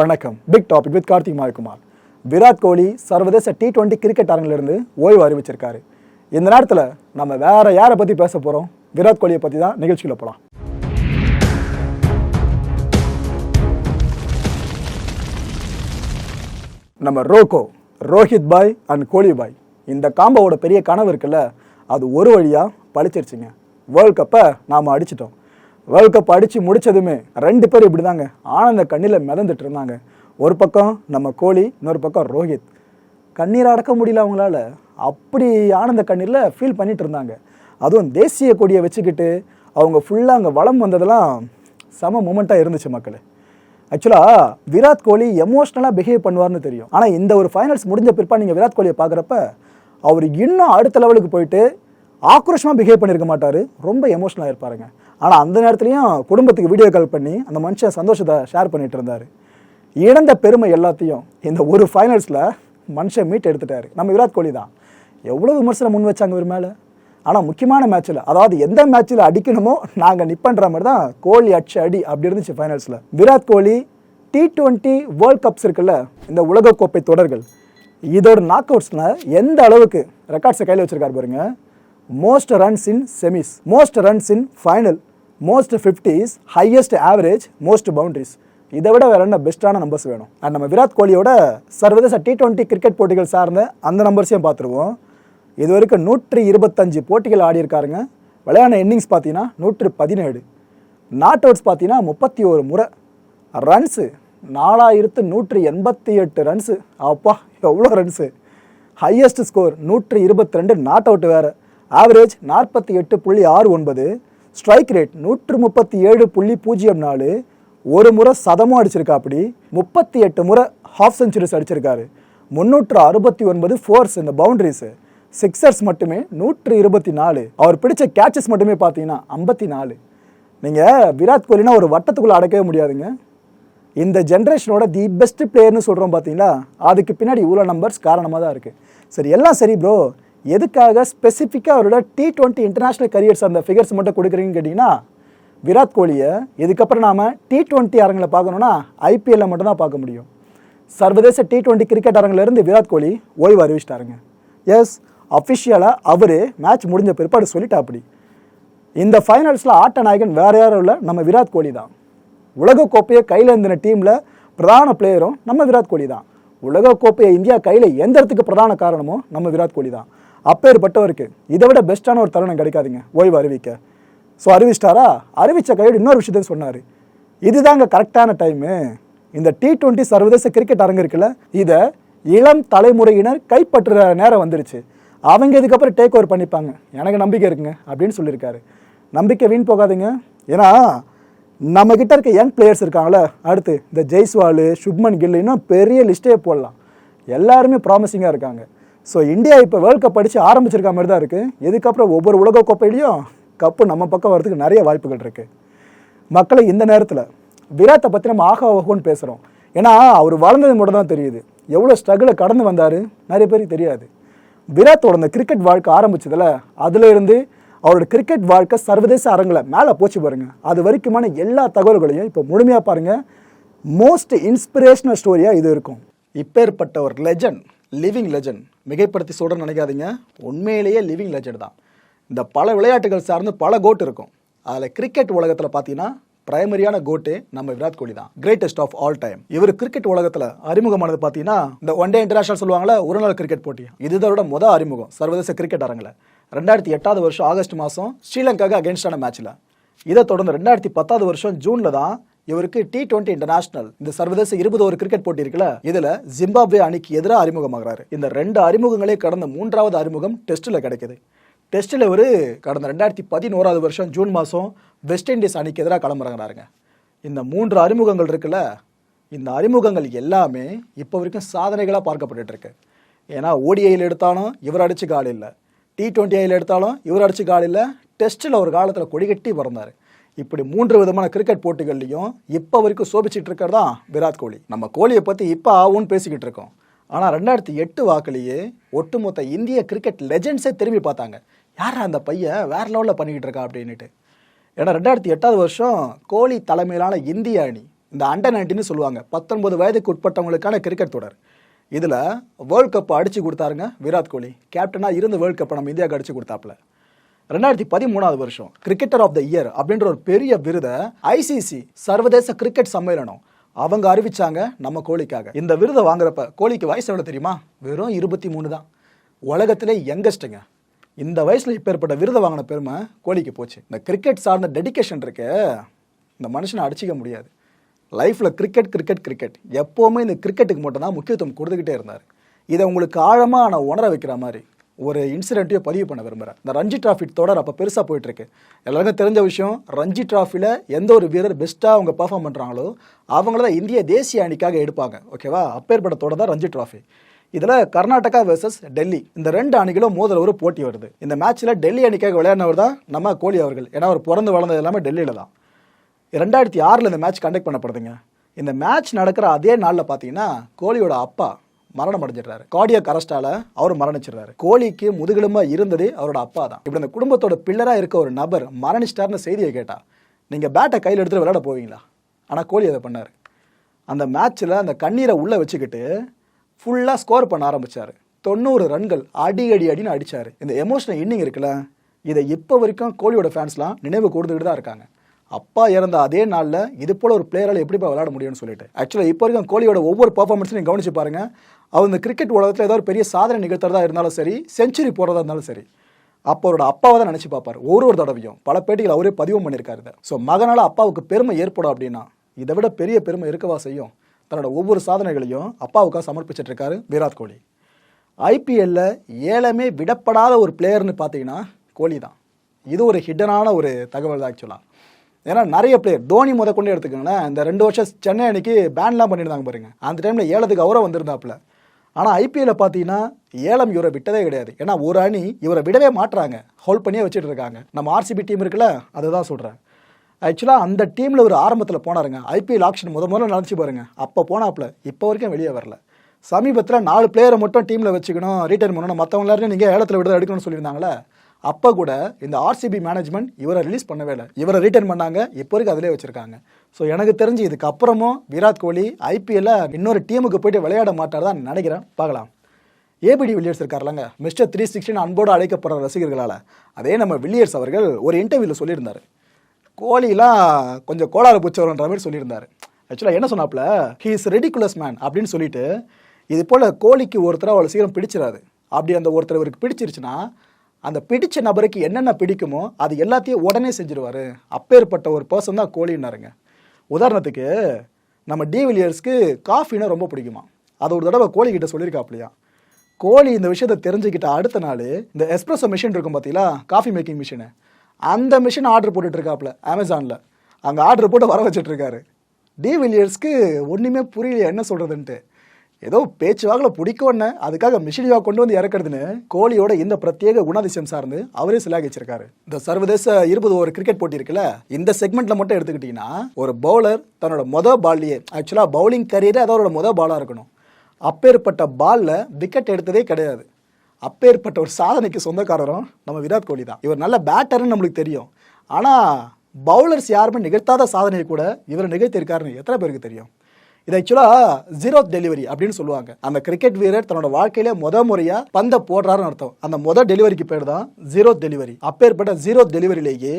வணக்கம். Big topic with Karthik Mayakumar Virat Kohli சர்வதேச T twenty cricket அரங்கிலிருந்து ஓய்வு அறிவிச்சிருக்காரு. இந்த நேரத்தில் நம்ம வேற யாரை பற்றி பேச போகிறோம் விராட் கோலியை பற்றி தான் நிகழ்ச்சியில் போகலாம் நம்ம ரோகோ ரோஹித் பாய் அண்ட் கோலி பாய். இந்த காம்போவோட பெரிய கனவு இருக்குல்ல அது ஒரு வழியாக பழிச்சிருச்சுங்க வேர்ல்ட் கப்பை நாம் அடிச்சிட்டோம். வேர்ல்ட் கப் அடித்து முடிச்சதுமே ரெண்டு பேரும் இப்படி தாங்க ஆனந்த கண்ணில் மிதந்துட்டு இருந்தாங்க. ஒரு பக்கம் நம்ம கோலி இன்னொரு பக்கம் ரோஹித். கண்ணீர் அடக்க முடியல அவங்களால. அப்படி ஆனந்த கண்ணீரில் ஃபீல் பண்ணிட்டு இருந்தாங்க. அதுவும் தேசிய கொடியை வச்சுக்கிட்டு அவங்க ஃபுல்லாக அங்கே வளம் வந்ததெல்லாம் செம மூமெண்ட்டாக இருந்துச்சு மக்களே. ஆக்சுவலாக விராட் கோலி எமோஷ்னலாக பிஹேவ் பண்ணுவார்னு தெரியும். ஆனால் இந்த ஒரு ஃபைனல்ஸ் முடிஞ்ச பிற்பாடு நீங்கள் விராட் கோலியை பார்க்குறப்ப அவர் இன்னும் அடுத்த லெவலுக்கு போயிட்டு ஆக்ரோஷமாக பிஹேவ் பண்ணியிருக்க மாட்டார். ரொம்ப எமோஷனலாக இருப்பாருங்க. ஆனால் அந்த நேரத்துலையும் குடும்பத்துக்கு வீடியோ கால் பண்ணி அந்த மனுஷன் சந்தோஷத்தை ஷேர் பண்ணிட்டு இருந்தார். இழந்த பெருமை எல்லாத்தையும் இந்த ஒரு ஃபைனல்ஸில் மனுஷன் மீட் எடுத்துட்டார். நம்ம விராட் கோலி தான். எவ்வளோ விமர்சனம் முன் வச்சாங்க இவர் மேலே? ஆனால் முக்கியமான மேட்ச்சில் அதாவது எந்த மேட்ச்சில் அடிக்கணுமோ நாங்கள் நிப்பன்ற மாதிரி தான் கோலி அடிச்ச அடி அப்படி இருந்துச்சு ஃபைனல்ஸில் Virat Kohli T twenty world cups இருக்குல்ல இந்த உலகக்கோப்பை தொடர்கள். இதோட நாக் அவுட்ஸில் எந்த அளவுக்கு ரெக்கார்ட்ஸை கையில் வச்சுருக்காரு பாருங்க. Most runs in semis most runs in final most fifties highest average most boundaries இதை விட வேற என்ன பெஸ்ட்டான நம்பர்ஸ் வேணும்? அண்ட் நம்ம விராட் கோலியோட சர்வதேச டி டுவெண்ட்டி கிரிக்கெட் போட்டிகள் சார்ந்த அந்த நம்பர்ஸையும் பார்த்துருவோம். இது வரைக்கும் நூற்றி இருபத்தஞ்சு போட்டிகள் ஆடியிருக்காருங்க விளையாண்ட விளையாடின இன்னிங்ஸ் பார்த்தீங்கன்னா நூற்று பதினேழு. நாட் அவுட்ஸ் பார்த்தீங்கன்னா முப்பத்தி ஒரு முறை. ரன்ஸு நாலாயிரத்து நூற்றி எண்பத்தி எட்டு ரன்ஸு அப்பா எவ்வளோ ரன்ஸு ஹையஸ்ட் ஸ்கோர் நூற்றி இருபத்தி ரெண்டு நாட் அவுட் வேறு. ஆவரேஜ் நாற்பத்தி எட்டு புள்ளி ஆறு ஒன்பது. ஸ்ட்ரைக் ரேட் நூற்று முப்பத்தி ஏழு புள்ளி பூஜ்ஜியம் நாலு ஒரு முறை சதமும் அடிச்சிருக்கா அப்படி. முப்பத்தி எட்டு முறை ஹாஃப் செஞ்சுரிஸ் அடிச்சிருக்காரு. முந்நூற்று அறுபத்தி ஒன்பது ஃபோர்ஸ் இந்த பவுண்டரிஸு சிக்ஸர்ஸ் மட்டுமே நூற்று இருபத்தி நாலு. அவர் பிடிச்ச கேட்சஸ் மட்டுமே பார்த்தீங்கன்னா ஐம்பத்தி நாலு. நீங்கள் விராட் கோலினா ஒரு வட்டத்துக்குள்ளே அடக்கவே முடியாதுங்க. இந்த ஜென்ரேஷனோட தி பெஸ்ட் பிளேயர்னு சொல்கிறோம் பார்த்தீங்களா? அதுக்கு பின்னாடி இவ்வளோ நம்பர்ஸ் காரணமாக தான் இருக்குது சரி எல்லாம் சரி ப்ரோ எதுக்காக ஸ்பெசிஃபிக்காக அவரோட டி டுவெண்ட்டி இன்டர்நேஷ்னல் கரியர்ஸ் அந்த ஃபிகர்ஸ் மட்டும் கொடுக்குறீங்கன்னு கேட்டிங்கன்னா விராட் கோலியை இதுக்கப்புறம் நாம் டி டுவெண்ட்டி அரங்கில் பார்க்கணுன்னா ஐபிஎல்ல மட்டும்தான் பார்க்க முடியும். சர்வதேச டி டுவெண்ட்டி கிரிக்கெட் அரங்கிலிருந்து விராட் கோலி ஓய்வு அறிவிச்சிட்டாருங்க. எஸ் அஃபிஷியலாக அவர் மேட்ச் முடிஞ்ச பிற்பாடு சொல்லிட்டா அப்படி இந்த ஃபைனல்ஸில் ஆட்ட நாயகன் வேறு யாரும் இல்லை நம்ம விராட் கோலி தான். உலகக்கோப்பையை கையில் இருந்தின டீமில் பிரதான பிளேயரும் நம்ம விராட் கோலி தான். உலகக்கோப்பையை இந்தியா கையில் எந்த இடத்துக்கு பிரதான காரணமோ நம்ம விராட் கோலி தான். அப்பேற்பட்டவருக்கு. இதை விட பெஸ்ட்டான ஒரு தருணம் கிடைக்காதுங்க. ஓய்வு அறிவிக்க. ஸோ அறிவிச்சிட்டாரா? அறிவித்த கையோடு இன்னொரு விஷயத்தையும் சொன்னார். இதுதாங்க கரெக்டான டைமு இந்த டி டுவெண்ட்டி சர்வதேச கிரிக்கெட் அரங்கு இருக்குல்ல இதை இளம் தலைமுறையினர் கைப்பற்றுற நேரம் வந்துருச்சு. அவங்க இதுக்கப்புறம் டேக் ஓவர் பண்ணிப்பாங்க. எனக்கு நம்பிக்கை இருக்குங்க அப்படின்னு சொல்லியிருக்காரு. நம்பிக்கை வீண் போகாதுங்க. ஏன்னா நம்ம இருக்க யங் பிளேயர்ஸ் இருக்காங்களே அடுத்து இந்த ஜெய்ஸ்வாலு சுப்மன் கில் இன்னும் பெரிய லிஸ்ட்டே போடலாம். எல்லாருமே ப்ராமிசிங்காக இருக்காங்க. ஸோ இந்தியா இப்போ வேர்ல்ட் கப் அடித்து ஆரம்பிச்சிருக்க மாதிரி தான் இருக்குது இதுக்கப்புறம் ஒவ்வொரு உலக கோப்பையிலையும் கப்பு நம்ம பக்கம் வரதுக்கு நிறைய வாய்ப்புகள் இருக்குது மக்களை இந்த நேரத்தில் விராட்டை பற்றி நம்ம ஆகா ஆகோன்னு பேசுகிறோம் ஏன்னா அவர் வளர்ந்தது மட்டும் தான் தெரியுது. எவ்வளோ ஸ்ட்ரகிளை கடந்து வந்தார் நிறைய பேருக்கு தெரியாது. விராட்டோட அந்த கிரிக்கெட் வாழ்க்கை ஆரம்பிச்சதுல அதுலேருந்து அவரோட கிரிக்கெட் வாழ்க்கை சர்வதேச அரங்கில் மேலே போச்சு பாருங்கள் அது வரைக்குமான எல்லா தகவல்களையும் இப்போ முழுமையாக பாருங்க. மோஸ்ட் இன்ஸ்பிரேஷனல் ஸ்டோரியாக இது இருக்கும். இப்பேற்பட்ட ஒரு லெஜண்ட் லிவிங் லெஜண்ட் மிகைப்படுத்தி சொல்கிறேன்னு நினைக்காதீங்க. உண்மையிலேயே லிவிங் லெஜெண்ட் தான். இந்த பல விளையாட்டுகள் சார்ந்து பல கோட் இருக்கும். அதில் கிரிக்கெட் உலகத்தில் பார்த்தீங்கன்னா பிரைமரியான கோட்டு நம்ம விராட் கோலி தான். கிரேட்டஸ்ட் ஆஃப் ஆல் டைம் இவர் கிரிக்கெட் உலகத்தில் அறிமுகமானது பார்த்தீங்கன்னா இந்த ஒன் டே இன்டர்நேஷனல் சொல்லுவாங்களே ஒரு நாள் கிரிக்கெட் போட்டி இதுதோட முதல் அறிமுகம். சர்வதேச கிரிக்கெட் அரங்கில். ரெண்டாயிரத்தி எட்டாவது வருஷம் ஆகஸ்ட் மாதம் ஸ்ரீலங்காவுக்கு அகேன்ஸ்டான மேட்ச்சில் இதை தொடர்ந்து ரெண்டாயிரத்தி பத்தாவது வருஷம் ஜூனில் தான் இவருக்கு டி டுவெண்ட்டி இன்டர்நேஷனல் இந்த சர்வதேச இருபது ஒரு கிரிக்கெட் போட்டி இருக்குல்ல இதுல ஜிம்பாப்வே அணிக்கு எதிராக அறிமுகமாகிறாரு. இந்த ரெண்டு அறிமுகங்களே கடந்த மூன்றாவது அறிமுகம் டெஸ்ட்டில் கிடைக்குது. டெஸ்ட்டில் இவர் கடந்த ரெண்டாயிரத்தி பதினோராவது வருஷம் ஜூன் மாதம் வெஸ்ட் இண்டீஸ் அணிக்கு எதிராக கிளம்புறாங்கிறாருங்க இந்த மூன்று அறிமுகங்கள் இருக்குல்ல இந்த அறிமுகங்கள் எல்லாமே இப்போ வரைக்கும் சாதனைகளாக பார்க்கப்பட்டு இருக்கு. ஏன்னா ஓடிஐயில் எடுத்தாலும் இவர் அடிச்சு கால் இல்லை. டி டுவெண்ட்டி ஐயில் எடுத்தாலும் இவர் அடிச்சு கால் இல்லை. டெஸ்ட்டில் ஒரு காலத்தில் கொடிகட்டி பிறந்தார். இப்படி மூன்று விதமான கிரிக்கெட் போட்டிகள்லையும் இப்போ வரைக்கும் சோபிச்சுட்டு இருக்கிறது தான் விராட் கோலி. நம்ம கோலியை பற்றி இப்போ ஆகும்னு பேசிக்கிட்டு இருக்கோம். ஆனால் ரெண்டாயிரத்தி எட்டு வாக்குலேயே ஒட்டுமொத்த இந்திய கிரிக்கெட் லெஜெண்ட்ஸே திரும்பி பார்த்தாங்க. யாரா அந்த பையன்? வேற லெவலில் பண்ணிக்கிட்டு இருக்கா அப்படின்னுட்டு. ஏன்னா ரெண்டாயிரத்தி எட்டாவது வருஷம் கோலி தலைமையிலான இந்திய அணி இந்த அண்டர் நைன்டின்னு சொல்லுவாங்க. பத்தொன்பது வயதுக்கு உட்பட்டவங்களுக்கான கிரிக்கெட் தொடர். இதில் வேர்ல்ட் கப் அடித்து கொடுத்தாருங்க விராட் கோலி. கேப்டனாக இருந்த வேர்ல்ட் கப்பை நம்ம இந்தியாவுக்கு அடித்து கொடுத்தாப்புல. ரெண்டாயிரத்தி பதிமூணாவது வருஷம் கிரிக்கெட்டர் ஆஃப் த இயர் அப்படின்ற ஒரு பெரிய விருதை ஐசிசி சர்வதேச கிரிக்கெட் சம்மேளனம் அவங்க அறிவிச்சாங்க நம்ம கோலிக்காக இந்த விருதை வாங்குறப்ப கோலிக்கு வயசு எவ்வளோ தெரியுமா? வெறும் இருபத்தி மூணு தான். உலகத்திலே யங்கஸ்ட்டுங்க. இந்த வயசில் இப்பேற்பட்ட விருதை வாங்கின பெருமை கோலிக்கு போச்சு. இந்த கிரிக்கெட் சார்ந்த டெடிகேஷன் இருக்கு. இந்த மனுஷனை அடிச்சிக்க முடியாது. லைஃப்பில் கிரிக்கெட் கிரிக்கெட் கிரிக்கெட் எப்போவுமே இந்த கிரிக்கெட்டுக்கு மட்டும் தான் முக்கியத்துவம் கொடுத்துக்கிட்டே இருந்தார். இதை உங்களுக்கு ஆழமாக நான் உணர வைக்கிற மாதிரி ஒரு இன்சிடென்ட்டையும் பதிவு பண்ண விரும்புகிறேன் இந்த ரஞ்சி டிராஃபி தொடர் அப்போ பெருசாக போயிட்டுருக்கு. எல்லாருக்கும் தெரிஞ்ச விஷயம் ரஞ்சி டிராஃபியில் எந்த ஒரு வீரர் பெஸ்ட்டாக அவங்க பெர்ஃபார்ம் பண்ணுறாங்களோ அவங்கள தான் இந்திய தேசிய அணிக்காக எடுப்பாங்க. ஓகேவா அப்பேற்பட்ட தொடர் தான் ரஞ்சி டிராஃபி இதில் கர்நாடகா வெர்சஸ் டெல்லி. இந்த ரெண்டு அணிகளும் மோதல் ஒரு போட்டி வருது. இந்த மேட்ச்சில் டெல்லி அணிக்காக விளையாடினவர் தான் நம்ம கோலி அவர்கள். ஏன்னா அவர் பிறந்து வளர்ந்தது எல்லாமே டெல்லியில் தான். ரெண்டாயிரத்தி ஆறில் இந்த மேட்ச் கண்டக்ட் பண்ணப்படுதுங்க. இந்த மேட்ச் நடக்கிற அதே நாளில் பார்த்தீங்கன்னா கோலியோட அப்பா மரணம் அடைஞ்சிடுறாரு. கார்டியக் அரஸ்டால அவர் மரணிச்சிடுறாரு. கோழிக்கு முதுகெலும்பா இருந்ததே அவரோட அப்பா தான். இப்படி அந்த குடும்பத்தோட பில்லரா இருக்க ஒரு நபர் மரணிச்சிட்டார்னு செய்தியை கேட்டா நீங்க பேட்டை கையில் எடுத்துட்டு விளையாட போவீங்களா? ஆனா கோலி அதை பண்ணாரு. அந்த மேட்ச்ல அந்த கண்ணீரை உள்ள வச்சுக்கிட்டு ஃபுல்லா ஸ்கோர் பண்ண ஆரம்பிச்சாரு. தொண்ணூறு ரன்கள் அடி அடி அடின்னு அடிச்சாரு. இந்த எமோஷனல் இன்னிங் இருக்குல்ல இதை இப்போ வரைக்கும் கோலியோட ஃபேன்ஸ்லாம் நினைவு கூர்ந்துக்கிட்டு தான் இருக்காங்க. அப்பா இறந்த அதே நாளில் இது போல ஒரு பிளேயரால் எப்படிப்பா விளையாட முடியும்னு சொல்லிட்டு. ஆக்சுவலாக இப்போ வரைக்கும் கோலியோட ஒவ்வொரு பர்ஃபார்மன்ஸும் நீங்கள் கவனிச்சு பாருங்க. அவர் இந்த கிரிக்கெட் உலகத்தில் ஏதாவது பெரிய சாதனை நிகழ்த்துறதா இருந்தாலும் சரி செஞ்சுரி போடுறதா இருந்தாலும் சரி அப்போ அவரோட அப்பாவை தான் நினச்சி பார்ப்பார் ஒரு ஒரு தடவையும். பல பேட்டிகள் அவரே பதிவும் பண்ணியிருக்காரு ஸோ மகனால் அப்பாவுக்கு பெருமை ஏற்படும் அப்படின்னா இதை விட பெரிய பெருமை இருக்கவா செய்யும்? தன்னோட ஒவ்வொரு சாதனைகளையும் அப்பாவுக்காக சமர்ப்பிச்சிட்டு இருக்காரு விராட் கோலி. ஐபிஎல்ல ஏலமே விடப்படாத ஒரு பிளேயர்னு பார்த்தீங்கன்னா கோலி தான். இது ஒரு ஹிட்டனான ஒரு தகவல் தான் ஆக்சுவலாக ஏன்னா நிறைய பிளேயர் தோனி முத கொண்டு எடுத்துக்கோங்களேன் இந்த ரெண்டு வருஷம் சென்னை அன்னைக்கு பேன்லாம் பண்ணியிருந்தாங்க பாருங்க. அந்த டைமில் ஏலத்துக்கு அவரை வந்திருந்தாப்புல. ஆனால் ஐபிஎல்ல பார்த்தீங்கன்னா ஏலம் இவரை விட்டதே கிடையாது. ஏன்னா ஒரு அணி இவரை விடவே மாட்டுறாங்க ஹோல்ட் பண்ணியே வச்சுட்டு இருக்காங்க நம்ம ஆர்சிபி டீம் இருக்குல்ல அதுதான் சொல்கிறேன் ஆக்சுவலாக அந்த டீமில் ஒரு ஆரம்பத்தில் போனாருங்க. ஐபிஎல் ஆக்ஷன் முத முதல்ல நினச்சி பாருங்க. அப்போ போனாப்புல இப்போ வரைக்கும் வெளியே வரல. சமீபத்தில் நாலு பிளேயரை மட்டும் டீமில் வச்சுக்கணும். ரீட்டைன் பண்ணணும். மற்றவங்க எல்லாரும் நீங்கள் ஏலத்தில் விடுதலை எடுக்கணும்னு சொல்லியிருந்தாங்களே அப்போ கூட இந்த ஆர்சிபி மேனேஜ்மெண்ட் இவரை ரிலீஸ் பண்ணவே இல்லை. இவரை ரிட்டர்ன் பண்ணாங்க. இப்போ வரைக்கும் அதிலே வச்சுருக்காங்க. ஸோ எனக்கு தெரிஞ்சு இதுக்கப்புறமும் விராட் கோலி ஐபிஎல்ல இன்னொரு டீமுக்கு போயிட்டு விளையாட மாட்டார் தான் நினைக்கிறேன். பார்க்கலாம். ஏபிடி வில்லியர்ஸ் இருக்கார்லங்க மிஸ்டர் த்ரீ சிக்ஸ்டின் அன்போடு அழைக்கப்படுற ரசிகர்களால். அதே நம்ம வில்லியர்ஸ் அவர்கள் ஒரு இன்டர்வியூவில் சொல்லியிருந்தார். கோலிலாம் கொஞ்சம் கோளாறு பூச்சவர்ன்ற மாதிரி சொல்லியிருந்தார். ஆக்சுவலாக என்ன சொன்னாப்புல? ஹீ இஸ் ரெடிகுலஸ் மேன் அப்படின்னு சொல்லிட்டு இது போல் கோலிக்கு ஒருத்தர் அவ்வளோ சீக்கிரம் பிடிச்சிடாது அப்படி அந்த ஒருத்தர் இவருக்கு பிடிச்சிருச்சுன்னா அந்த பிடிச்ச நபருக்கு என்னென்ன பிடிக்குமோ அது எல்லாத்தையும் உடனே செஞ்சிருவாரு. அப்பேற்பட்ட ஒரு பர்சன் தான் கோழின்னாருங்க. உதாரணத்துக்கு நம்ம டி வில்லியர்ஸ்க்கு காஃபினா ரொம்ப பிடிக்குமா அது ஒரு தடவை கோழி கிட்ட சொல்லியிருக்காப்லையா கோழி இந்த விஷயத்தை தெரிஞ்சுக்கிட்ட அடுத்த நாள் இந்த எஸ்ப்ரெஸோ மிஷின் இருக்கும் பார்த்தீங்களா காஃபி மேக்கிங் மிஷினு அந்த மிஷின் ஆர்டர் போட்டுட்டு இருக்காப்ல அமேசானில் அங்கே ஆர்டர் போட்டு வர வச்சுட்டு இருக்காரு டி வில்லியர்ஸ்க்கு ஒன்றுமே புரியல என்ன சொல்கிறதுன்ட்டு ஏதோ பேச்சுவாக்கில் பிடிக்கும்னு அதுக்காக மிஷினியாக கொண்டு வந்து இறக்குறதுன்னு கோலியோட இந்த பிரத்யேக குணாதிசயம் சார்ந்து அவரே சிலாகிச்சிருக்காரு இந்த சர்வதேச இருபது ஓவர் கிரிக்கெட் போட்டி இருக்குல்ல இந்த செக்மெண்ட்ல மட்டும் எடுத்துக்கிட்டீங்கன்னா ஒரு பவுலர் தன்னோட மொத பால்லையே ஆக்சுவலாக பவுலிங் கரியரே அதோட மொத பாலாக இருக்கணும். அப்பேற்பட்ட பாலில் விக்கெட் எடுத்ததே கிடையாது. அப்பேற்பட்ட ஒரு சாதனைக்கு சொந்தக்காரரும் நம்ம விராட் கோலி தான். இவர் நல்ல பேட்டர்னு நம்மளுக்கு தெரியும். ஆனால் பவுலர்ஸ் யாருமே நிகழ்த்தாத சாதனையை கூட இவர் நிகழ்த்தியிருக்காருன்னு எத்தனை பேருக்கு தெரியும்? இது ஆக்சுவலாக ஜீரோ டெலிவரி அப்படின்னு சொல்லுவாங்க. அந்த கிரிக்கெட் வீரர் தன்னோட வாழ்க்கையில முத முறையா பந்த போடுறாருன்னு அர்த்தம். அந்த முத டெலிவரிக்கு பேர் தான் ஜீரோ டெலிவரி அப்பேற்பட்ட ஜீரோ டெலிவரியிலேயே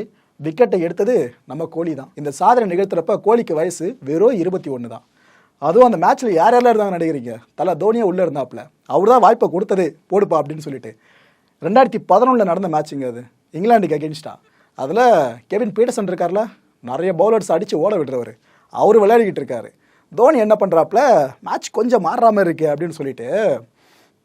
விக்கெட்டை எடுத்தது நம்ம கோலி தான். இந்த சாதனை நிகழ்த்துறப்ப கோலிக்கு வயசு வெறும் இருபத்தி ஒன்று தான். அதுவும் அந்த மேட்ச்சில் யார் யாரெல்லாம் இருந்தாங்க நடிக்கிறீங்க தலை தோனியா உள்ளே இருந்தாப்புல அவர் தான் வாய்ப்பை கொடுத்தது. போடுப்பா அப்படின்னு சொல்லிட்டு. ரெண்டாயிரத்தி பதினொன்றில் நடந்த மேட்சுங்க அது. இங்கிலாந்துக்கு அகேன்ஸ்டா அதில் கெவின் பீட்டர்சன் இருக்கார்ல. நிறைய பவுலர்ஸ் அடித்து ஓட விடுறவர். அவர் விளையாடிக்கிட்டு இருக்காரு. தோனி என்ன பண்ணுறாப்புல மேட்ச் கொஞ்சம் மாறாமல் இருக்கு அப்படின்னு சொல்லிட்டு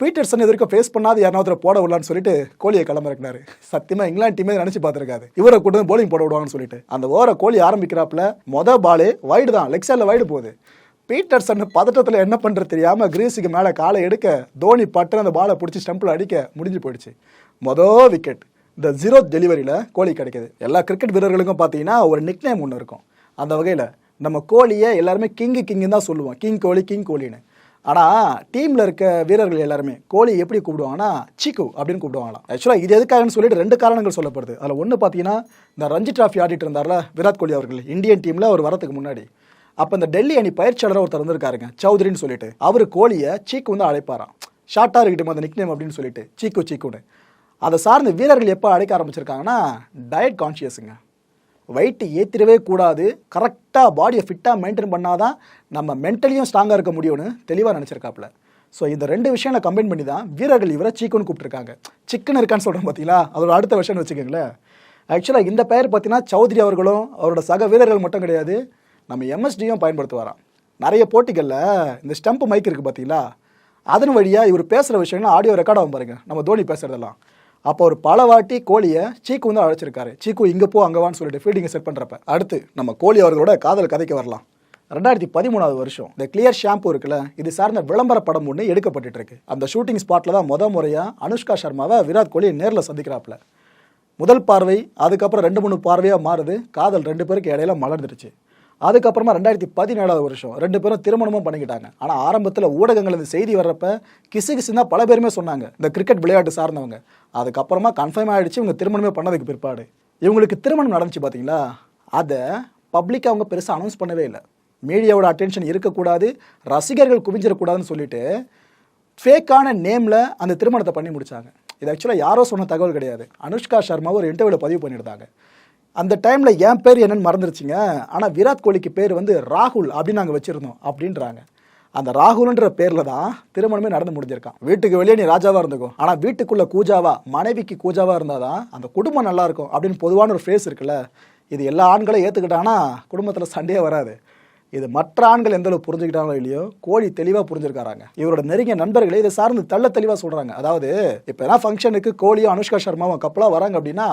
பீட்டர்சன் இது வரைக்கும் ஃபேஸ் பண்ணாது யாராவது போட விடலான்னு சொல்லிட்டு கோலியை கிளம்பிருக்கிறாரு சத்தியமாக இங்கிலாந்து டீமே நினச்சி பார்த்துருக்காரு இவரை கூட போலிங் போட விடுவாங்கன்னு சொல்லிட்டு. அந்த ஓவரை கோலி ஆரம்பிக்கிறாப்புல மொதல் பாலே வைடு தான் லெக் சைடில் வைடு போகுது. பீட்டர்சன் பதட்டத்தில் என்ன பண்ணுறது தெரியாமல் கிரீஸுக்கு மேலே காலை எடுக்க தோனி பட்டு அந்த பாலை பிடிச்சி ஸ்டம்பில் அடிக்க முடிஞ்சு போயிடுச்சு. மொதல் விக்கெட் இந்த ஜீரோ டெலிவரியில் கோலி கிடைக்கிது. எல்லா கிரிக்கெட் வீரர்களுக்கும் பார்த்தீங்கன்னா ஒரு நிக்னேம் ஒன்று இருக்கும். அந்த வகையில் நம்ம கோழியை எல்லாருமே கிங்கு கிங்கு தான் சொல்லுவோம். கிங் கோழி கிங் கோழின்னு. ஆனால் டீமில் இருக்க வீரர்கள் எல்லாருமே கோலி எப்படி கூப்பிடுவாங்கன்னா சிக்கு அப்படின்னு கூப்பிடுவாங்களாம். ஆக்சுவலாக இது எதுக்காகன்னு சொல்லிட்டு ரெண்டு காரணங்கள் சொல்லப்படுது. அதில் ஒன்று பார்த்தீங்கன்னா இந்த ரஞ்சி டிராஃபி ஆடிட்டு இருந்தார்ல விராட் கோலி அவர்கள் இந்தியன் டீமில் அவர் வரதுக்கு முன்னாடி. அப்போ இந்த டெல்லி அணி பயிற்சியாளர் ஒருத்தர் வந்திருக்காருங்க சௌத்ரின்னு சொல்லிட்டு. அவர் கோலியை சீக்கு வந்து அழைப்பாராம். ஷார்ட்டாக இருக்கட்டும் அந்த நிக்னேம் அப்படின்னு சொல்லிட்டு. சீக்கு சீக்குன்னு. அதை சார்ந்த வீரர்கள் எப்போ அழைக்க ஆரம்பிச்சிருக்காங்கன்னா டயட் கான்ஷியஸுங்க வெயிட்டு ஏற்றிடவே கூடாது. கரெக்டாக பாடியை ஃபிட்டாக மெயின்டைன் பண்ணாதான் நம்ம மென்டலியும் ஸ்ட்ராங்காக இருக்க முடியும்னு தெளிவாக நினச்சிருக்காப்புல. ஸோ இந்த ரெண்டு விஷயங்களை கம்பைன் பண்ணி தான் வீரர்கள் இவரை சீக்குன்னு கூப்பிட்டுருக்காங்க. சிக்கன் இருக்கான்னு சொல்கிறேன் பார்த்தீங்களா அதோட அடுத்த விஷயம்னு வச்சுக்கோங்களேன். ஆக்சுவலாக இந்த பெயர் பார்த்தீங்கன்னா சௌத்ரி அவர்களும் அவரோட சக வீரர்கள் மட்டும் கிடையாது நம்ம எம்எஸ்டியும் பயன்படுத்துவாராம். நிறைய போட்டிகளில் இந்த ஸ்டம்ப் மைக் இருக்குது பார்த்தீங்களா அதன் வழியாக இவர் பேசுகிற விஷயம்னா ஆடியோ ரெக்கார்ட் ஆகும் பாருங்க. நம்ம தோனி பேசுகிறதெல்லாம் அப்போ ஒரு பல வாட்டி கோழியை சீக்கு வந்து அழைச்சிருக்காரு. சீக்கு இங்கே போ அங்கே வான்னு சொல்லிட்டு ஃபீல்டிங்கை செட் பண்ணுறப்ப அடுத்து நம்ம கோழி அவர்களோட காதல் கதைக்கு வரலாம். ரெண்டாயிரத்தி பதிமூணாவது வருஷம். இந்த கிளியர் ஷாம்பு இருக்குல்ல இது சார்ந்த விளம்பர படம் ஒன்று எடுக்கப்பட்டு இருக்கு அந்த ஷூட்டிங் ஸ்பாட்டில் தான் முத முறையாக அனுஷ்கா சர்மாவை விராட் கோலி நேரில் சந்திக்கிறாப்புல. முதல் பார்வை அதுக்கப்புறம் ரெண்டு மூணு பார்வையாக மாறுது. காதல் ரெண்டு பேருக்கு இடையில மலர்ந்துருச்சு அதுக்கப்புறமா ரெண்டாயிரத்தி பதினேழாவது வருஷம் ரெண்டு பேரும் திருமணமும் பண்ணிக்கிட்டாங்க. ஆனால் ஆரம்பத்தில் ஊடகங்கள் இந்த செய்தி வர்றப்ப கிசு கிசுன்னு தான் பல பேருமே சொன்னாங்க. இந்த கிரிக்கெட் விளையாட்டு சார்ந்தவங்க. அதுக்கப்புறமா கன்ஃபார்ம் ஆகிடுச்சு இவங்க திருமணமே பண்ணதுக்கு பிற்பாடு. இவங்களுக்கு திருமணம் நடந்துச்சு பார்த்தீங்களா அதை பப்ளிக்காக அவங்க பெருசாக அனௌன்ஸ் பண்ணவே இல்லை. மீடியாவோட அட்டென்ஷன் இருக்கக்கூடாது ரசிகர்கள் குவிஞ்சிடக்கூடாதுன்னு சொல்லிட்டு ஃபேக்கான நேமில் அந்த திருமணத்தை பண்ணி முடிச்சாங்க. இது ஆக்சுவலாக யாரோ சொன்ன தகவல் கிடையாது. அனுஷ்கா சர்மா ஒரு இன்டர்வியூவில் பதிவு பண்ணியிருந்தாங்க. அந்த டைமில் என் பேர் என்னன்னு மறந்துருச்சுங்க. ஆனால் விராட் கோலிக்கு பேர் வந்து ராகுல் அப்படின்னு நாங்கள் வச்சுருந்தோம் அப்படின்றாங்க. அந்த ராகுல்ன்ற பேரில் தான் திருமணமே நடந்து முடிஞ்சிருக்கான். வீட்டுக்கு வெளியே நீ ராஜாவாக இருந்துக்கும் ஆனால் வீட்டுக்குள்ளே கூஜாவா மனைவிக்கு கூஜாவாக இருந்தால் தான் அந்த குடும்பம் நல்லாயிருக்கும் அப்படின்னு பொதுவான ஒரு ஃபேஸ் இருக்குல்ல. இது எல்லா ஆண்களும் ஏற்றுக்கிட்டாங்கன்னா குடும்பத்தில் சண்டையே வராது. இது மற்ற ஆண்கள் எந்த அளவு புரிஞ்சுக்கிட்டாங்களோ இல்லையோ கோழி தெளிவாக புரிஞ்சிருக்காங்க இவரோட நெருங்கிய நண்பர்களே இதை சார்ந்து தள்ள தெளிவாக சொல்கிறாங்க அதாவது இப்போ என்ன ஃபங்க்ஷனுக்கு கோழியும் அனுஷ்கா சர்மாவும் கப்பலாக வராங்க அப்படின்னா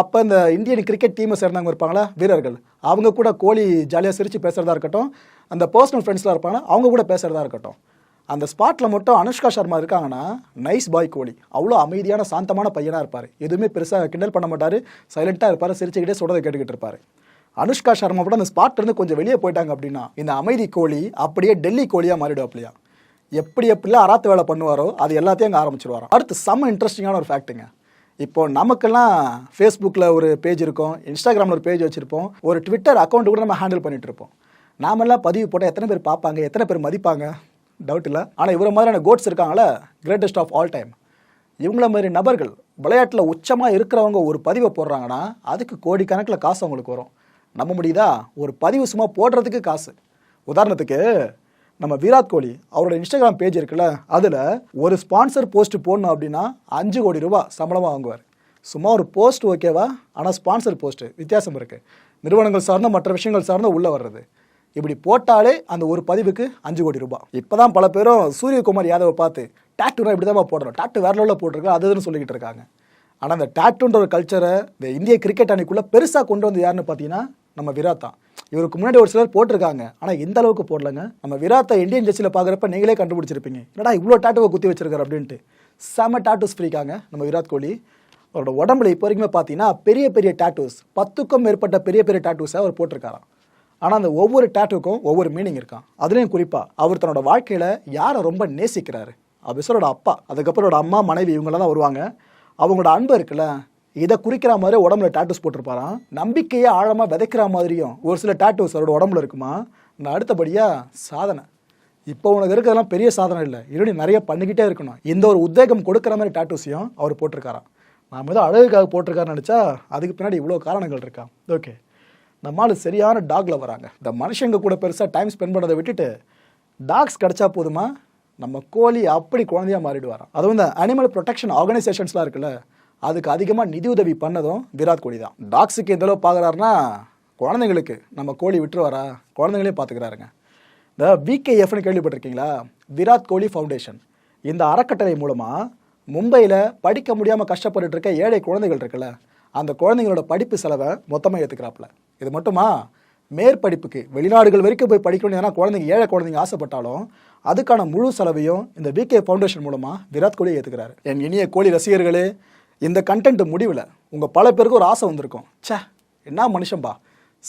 அப்போ இந்த இந்தியன் கிரிக்கெட் டீமை சேர்ந்தவங்க இருப்பாங்களா? வீரர்கள். அவங்க கூட கோழி ஜாலியாக சிரித்து பேசுகிறதா இருக்கட்டும். அந்த பர்சனல் ஃப்ரெண்ட்ஸ்லாம் இருப்பாங்க அவங்க கூட பேசுகிறதா இருக்கட்டும். அந்த ஸ்பாட்டில் மட்டும் அனுஷ்கா சர்மா இருக்காங்கன்னா நைஸ் பாய் கோலி. அவ்வளோ அமைதியான சாந்தமான பையனாக இருப்பார். எதுவுமே பெருசாக கிண்டல் பண்ண மாட்டார். சைலண்ட்டாக இருப்பார் சிரிச்சுக்கிட்டே சொல்கிறத கேட்டுக்கிட்டு இருப்பார். அனுஷ்கா சர்மா கூட அந்த ஸ்பாட்லேருந்து கொஞ்சம் வெளியே போயிட்டாங்க அப்படின்னா இந்த அமைதி கோழி அப்படியே டெல்லி கோழியாக மாறிடுவாப்லையா எப்படி எப்படிலாம் அராத்து வேலை பண்ணுவாரோ அது எல்லாத்தையும் அங்கே ஆரம்பிச்சிருவாரோ அடுத்து செம்ம இன்ட்ரெஸ்டிங்கான ஒரு ஃபேக்ட்டுங்க இப்போ நமக்கெல்லாம் ஃபேஸ்புக்கில் ஒரு பேஜ் இருக்கும் இன்ஸ்டாகிராமில் ஒரு பேஜ் வச்சுருப்போம். ஒரு ட்விட்டர் அக்கௌண்ட் கூட நம்ம ஹேண்டில் பண்ணிகிட்டு இருப்போம். நாமெல்லாம் பதிவு போட்டால் எத்தனை பேர் பார்ப்பாங்க எத்தனை பேர் மதிப்பாங்க? டவுட் இல்லை. ஆனால் இவர மாதிரியான கோட்ஸ் இருக்காங்களே கிரேட்டஸ்ட் ஆஃப் ஆல் டைம் இவங்கள மாதிரி நபர்கள் விளையாட்டில் உச்சமாக இருக்கிறவங்க ஒரு பதிவை போடுறாங்கன்னா அதுக்கு கோடிக்கணக்கில் காசு அவங்களுக்கு வரும். நம்ப முடியுதா? ஒரு பதிவு சும்மா போடுறதுக்கு காசு. உதாரணத்துக்கு நம்ம விராட் கோலி அவரோட இன்ஸ்டாகிராம் பேஜ் இருக்குல்ல அதில் ஒரு ஸ்பான்சர் போஸ்ட் போடணும் அப்படின்னா அஞ்சு கோடி ரூபாய் சம்பளமாக வாங்குவார். சும்மா ஒரு போஸ்ட் ஓகேவா ஆனால் ஸ்பான்சர் போஸ்ட்டு வித்தியாசம் இருக்குது நிறுவனங்கள் சார்ந்த மற்ற விஷயங்கள் சார்ந்த உள்ளே வர்றது. இப்படி போட்டாலே அந்த ஒரு பதிவுக்கு அஞ்சு கோடி ரூபாய் இப்போ தான் பல பேரும் சூரியகுமார் யாதவை பார்த்து டேட்டுனா இப்படி தான் போடுறோம் டேட்டு வேற லெவலில் போட்டிருக்கோம் அது இதுன்னு சொல்லிக்கிட்டு இருக்காங்க. ஆனால் அந்த டேட்டுன்ற ஒரு கல்ச்சரை இந்த இந்திய கிரிக்கெட் அணிக்குள்ளே பெருசாக கொண்டு வந்து யாருன்னு பார்த்தீங்கன்னா நம்ம விராட் தான். இவருக்கு முன்னாடி ஒரு சிலர் போட்டிருக்காங்க. ஆனால் இந்த அளவுக்கு போடலங்க. நம்ம விராத்தை இந்தியன் ஜெர்சியில் பார்க்குறப்ப நீங்களே கண்டுபிடிச்சிருப்பீங்க. என்னடா இவ்வளோ டாட்டுவை குத்தி வச்சிருக்காரு அப்படின்ட்டு. செம டாட்டூஸ் ஃப்ரீக்காங்க நம்ம விராட் கோலி. அவரோட உடம்புல இப்போ வரைக்குமே பார்த்தீங்கன்னா பெரிய பெரிய டாட்டூஸ் பத்துக்கும் மேற்பட்ட பெரிய பெரிய டாட்டூஸை அவர் போட்டிருக்காராம். ஆனால் அந்த ஒவ்வொரு டாட்டுக்கும் ஒவ்வொரு மீனிங் இருக்கான் அதுலேயும் குறிப்பாக அவர் தன்னோட வாழ்க்கையில் யாரை ரொம்ப நேசிக்கிறாரு? அபிசரோட அப்பா அதுக்கப்புறம் அவரோட அம்மா மனைவி இவங்களாம் தான் வருவாங்க. அவங்களோட அன்பு இருக்குல்ல இதை குறிக்கிற மாதிரி உடம்புல டாட்டூஸ் போட்டிருப்பாராம். நம்பிக்கையை ஆழமாக விதைக்கிற மாதிரியும் ஒரு சில டாட்டூஸ் அவரோட உடம்புல இருக்குமா? நான் அடுத்தபடியாக சாதனை. இப்போ உனக்கு இருக்கிறதெல்லாம் பெரிய சாதனை இல்லை. இருடி நிறைய பண்ணிக்கிட்டே இருக்கணும். இந்த ஒரு உத்வேகம் கொடுக்குற மாதிரி டாட்டூஸையும் அவர் போட்டிருக்காராம். நாம் ஏதோ அழகுக்காக போட்டிருக்காருன்னு நினச்சா அதுக்கு பின்னாடி இவ்வளோ காரணங்கள் இருக்கா? ஓகே. நம்மால் சரியான டாக்ல வராங்க இந்த மனுஷங்க கூட பெருசாக டைம் ஸ்பெண்ட் பண்ணதை விட்டுட்டு டாக்ஸ் கிடைச்சா போதுமா? நம்ம கோழி அப்படி குழந்தையா மாறிடுவாராம். அதுவும் இந்த அனிமல் ப்ரொடெக்ஷன் ஆர்கனைசேஷன்ஸ்லாம் இருக்குல்ல அதுக்கு அதிகமாக நிதி உதவி பண்ணதும் விராட் கோலி தான். டாக்ஸுக்கு எந்த அளவு பார்க்குறாருன்னா குழந்தைங்களுக்கு நம்ம கோழி விட்டுருவாரா? குழந்தைங்களே பார்த்துக்கிறாருங்க இந்த விகேஎஃப்னு கேள்விப்பட்டிருக்கீங்களா? விராட் கோலி ஃபவுண்டேஷன் இந்த அறக்கட்டளை மூலமாக மும்பையில் படிக்க முடியாமல் கஷ்டப்பட்டு இருக்க ஏழை குழந்தைகள் இருக்குல்ல அந்த குழந்தைங்களோட படிப்பு செலவை மொத்தமாக ஏற்றுக்கிறாப்புல இது மட்டுமா? மேற்படிப்புக்கு வெளிநாடுகள் வரைக்கும் போய் படிக்கணும் ஏன்னா குழந்தைங்க ஏழை குழந்தைங்க ஆசைப்பட்டாலும் அதுக்கான முழு செலவையும் இந்த விகே ஃபவுண்டேஷன் மூலமாக விராட் கோலி ஏற்றுக்கிறாரு என் இனிய கோலி ரசிகர்களே இந்த கண்டென்ட் முடிவில் உங்கள் பல பேருக்கு ஒரு ஆசை வந்திருக்கும். ச்சே என்ன மனுஷன்பா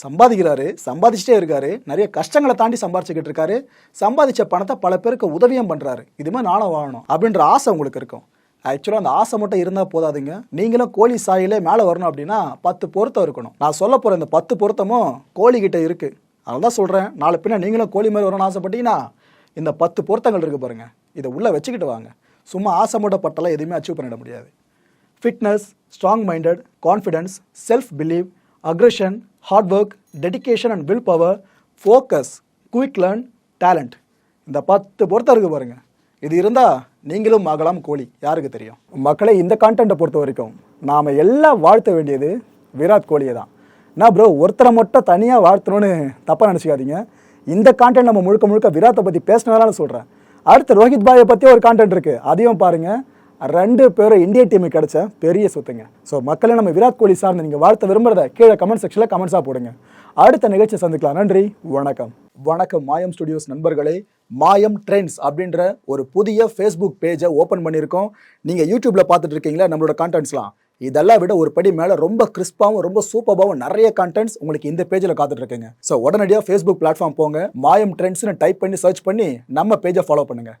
சம்பாதிக்கிறாரு சம்பாதிச்சிட்டே இருக்காரு நிறைய கஷ்டங்களை தாண்டி சம்பாதிச்சுக்கிட்டு இருக்காரு சம்பாதிச்ச பணத்தை பல பேருக்கு உதவியும் பண்ணுறாரு இதுமாதிரி நானும் வாழணும் அப்படின்ற ஆசை உங்களுக்கு இருக்கும். ஆக்சுவலாக அந்த ஆசை மட்டும் இருந்தால் போதாதுங்க. நீங்களும் கோழி சாயிலே மேலே வரணும் அப்படின்னா பத்து பொருத்தம் இருக்கணும். நான் சொல்ல போகிற இந்த பத்து பொருத்தமும் கோழிக்கிட்ட இருக்குது அதனால தான் சொல்கிறேன் நாளை பின்ன நீங்களும் கோழி மாதிரி வரணும்னு ஆசைப்பட்டீங்கன்னா இந்த பத்து பொருத்தங்கள் இருக்குது பாருங்கள் இதை உள்ளே வச்சுக்கிட்டு வாங்க. சும்மா ஆசை மட்டும் பட்டெல்லாம் எதுவுமே அச்சீவ் பண்ணிட முடியாது. Fitness strong minded confidence self believe aggression hard work dedication and will power focus quick learn talent இந்த பத்து பொறுத்த இருக்கு பாருங்கள் இது இருந்தால் நீங்களும் ஆகலாம் கோழி. யாருக்கு தெரியும்? மக்களை இந்த கான்டென்ட்டை பொறுத்த வரைக்கும் நாம் எல்லாம் வாழ்த்த வேண்டியது விராட் கோலியை தான். நான் ப்ரோ ஒருத்தரை மட்டும் தனியாக வாழ்த்தணும்னு தப்பாக நினச்சிக்காதீங்க. இந்த கான்டென்ட் நம்ம முழுக்க முழுக்க விராத்தை பற்றி பேசினதால சொல்கிறேன் அடுத்து ரோஹித் பாயை பற்றி ஒரு கான்டென்ட் இருக்குது அதையும் பாருங்கள் ரெண்டு பேரும் இந்திய டீமுக்கு கிடைச்ச பெரிய சொத்துங்க. ஸோ மக்களை நம்ம விராட் கோலி சார்ந்து நீங்கள் வாழ்த்த விரும்புறத கீழே கமெண்ட் செக்ஷனில் கமெண்ட்ஸாக போடுங்க. அடுத்த நிகழ்ச்சி சந்திக்கலாம். நன்றி வணக்கம். வணக்கம் மாயம் ஸ்டுடியோஸ் நண்பர்களே. மாயம் ட்ரெண்ட்ஸ் அப்படின்ற ஒரு புதிய ஃபேஸ்புக் பேஜை ஓப்பன் பண்ணியிருக்கோம். நீங்கள் யூடியூப்பில் பார்த்துட்டு இருக்கீங்களா? நம்மளோட கான்டென்ட்ஸ்லாம் இதெல்லாம் விட ஒரு படி மேலே ரொம்ப கிறிஸ்பாவும் ரொம்ப சூப்பராகவும் நிறைய கான்டென்ட்ஸ் உங்களுக்கு இந்த பேஜில் காத்துட்ருக்குங்க ஸோ உடனடியாக ஃபேஸ்புக் பிளாட்ஃபார்ம் போங்க. மாயம் ட்ரெண்ட்ஸ்னு டைப் பண்ணி சர்ச் பண்ணி நம்ம பேஜை ஃபாலோ பண்ணுங்கள்